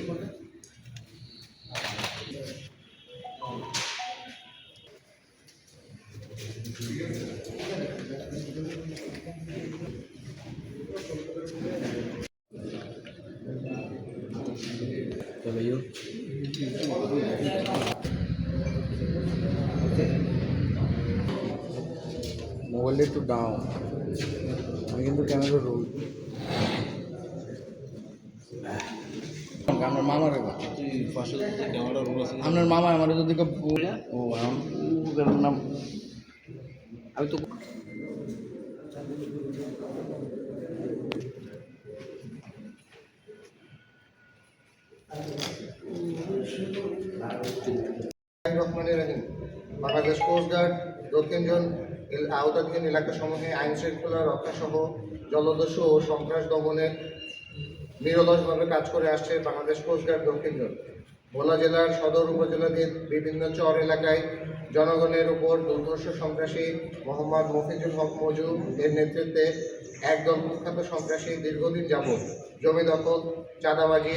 Gracias. মোবাইলটা একটু down আমি কিন্তু ক্যামেরা রোল আমার মামার আপনার মামা আমার যদি নাম আমি তো বাংলাদেশ কোস্টগার্ড দক্ষিণ জোন আওতাধীন এলাকাসমূহে আইন শৃঙ্খলা রক্ষা সহ জলদস্যু ও সন্ত্রাস দমনের নিরলসভাবে কাজ করে আসছে বাংলাদেশ কোস্টগার্ড দক্ষিণ জোন ভোলা জেলার সদর উপজেলাধীন বিভিন্ন চর এলাকায় জনগণের উপর দুর্ধর্ষ সন্ত্রাসী মোহাম্মদ মফিজুল হক মজু এর নেতৃত্বে একদল কুখ্যাত সন্ত্রাসী দীর্ঘদিন যাবৎ জমি দখল, চাঁদাবাজি,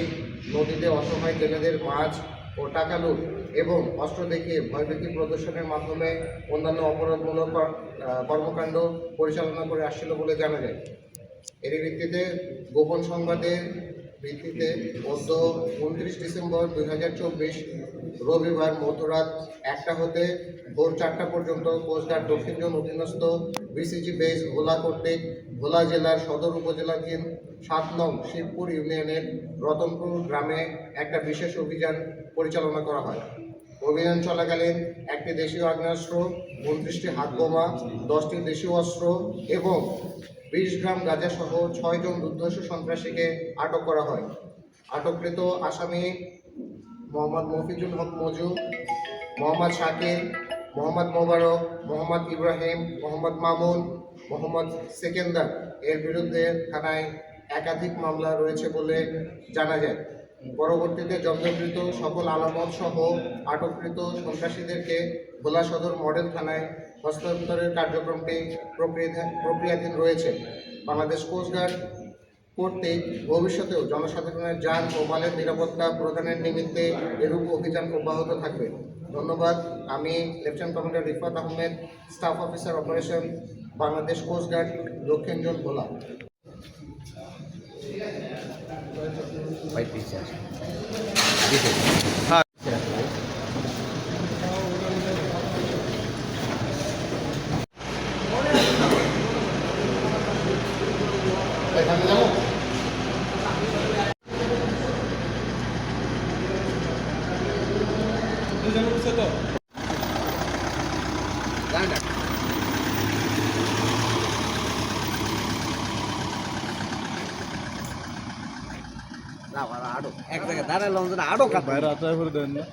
নদীতে অসহায় জেলেদের মাছ ও টাকা লুট এবং অস্ত্র দেখিয়ে ভয়ভীতি প্রদর্শনের মাধ্যমে অন্যান্য অপরাধমূলক কর্মকাণ্ড পরিচালনা করে আসছিল বলে জানা যায়। এর ভিত্তিতে গোপন সংবাদের ভিত্তিতে গত উনত্রিশ ডিসেম্বর দুই হাজার চব্বিশ রবিবার মধ্যরাত একটা হতে ভোর চারটা পর্যন্ত কোস্টগার্ড দক্ষিণ জোন অধীনস্থ বিসিজি বেস ভোলা কর্তৃক ভোলা জেলার সদর উপজেলাধীন সাত নং শিবপুর ইউনিয়নের রতনপুর গ্রামে একটা বিশেষ অভিযান পরিচালনা করা হয়। অভিযান চলাকালীন একটি দেশীয় আগ্নেয়াস্ত্র, উনত্রিশটি হাত বোমা দশটি দেশীয় অস্ত্র এবং বিশ গ্রাম গাঁজা সহ ছয়জন দুর্ধর্ষ সন্ত্রাসীকে আটক করা হয়। আটককৃত আসামি মোহাম্মদ মফিজুল হক মজু, মোহাম্মদ শাকির মোহাম্মদ মোবারক, মোহাম্মদ ইব্রাহিম, মোহাম্মদ মামুন, মোহাম্মদ সেকেন্দার। এর বিরুদ্ধে থানায় একাধিক মামলা রয়েছে বলে জানা যায়। পরবর্তীতে জব্দকৃত সকল আলামত সহ আটককৃত সন্ত্রাসীদেরকে ভোলা সদর মডেল থানায় হস্তান্তরের কার্যক্রমটি প্রক্রিয়া- প্রক্রিয়াধীন রয়েছে। বাংলাদেশ কোস্টগার্ড কর্তৃক ভবিষ্যতেও জনসাধারণের যান ও মালের নিরাপত্তা প্রদানের নিমিত্তে এরূপ অভিযান অব্যাহত থাকবে। ধন্যবাদ। আমি lieutenant commander Rifat Ahmed staff officer operation Bangladesh coast guard দক্ষিণ জোন ভোলা। ভাই না। না না আরও। এক জায়গায় দাঁড়ালাম আরও বাইরে করে দেন না।